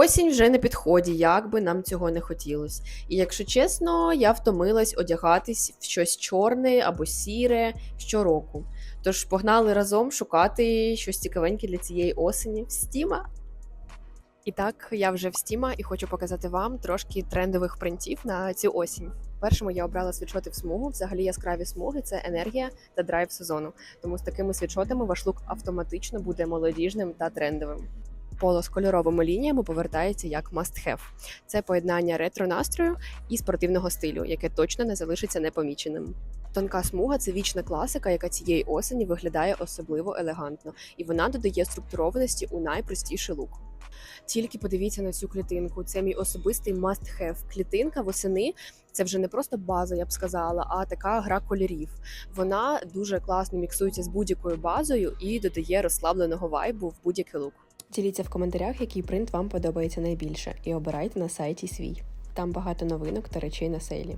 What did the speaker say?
Осінь вже на підході, як би нам цього не хотілося. І якщо чесно, я втомилась одягатись в щось чорне або сіре щороку. Тож погнали разом шукати щось цікавеньке для цієї осені в Стіма. І так, я вже в Стіма і хочу показати вам трошки трендових принтів на цю осінь. Першому я обрала світшоти в смугу. Взагалі яскраві смуги це енергія та драйв сезону. Тому з такими світшотами ваш лук автоматично буде молодіжним та трендовим. Поло з кольоровими лініями повертається як must-have. Це поєднання ретро настрою і спортивного стилю, яке точно не залишиться непоміченим. Тонка смуга це вічна класика, яка цієї осені виглядає особливо елегантно, і вона додає структурованості у найпростіший лук. Тільки подивіться на цю клітинку. Це мій особистий must-have. Клітинка восени це вже не просто база, я б сказала, а така гра кольорів. Вона дуже класно міксується з будь-якою базою і додає розслабленого вайбу в будь-який лук. Діліться в коментарях, який принт вам подобається найбільше, і обирайте на сайті свій. Там багато новинок та речей на сейлі.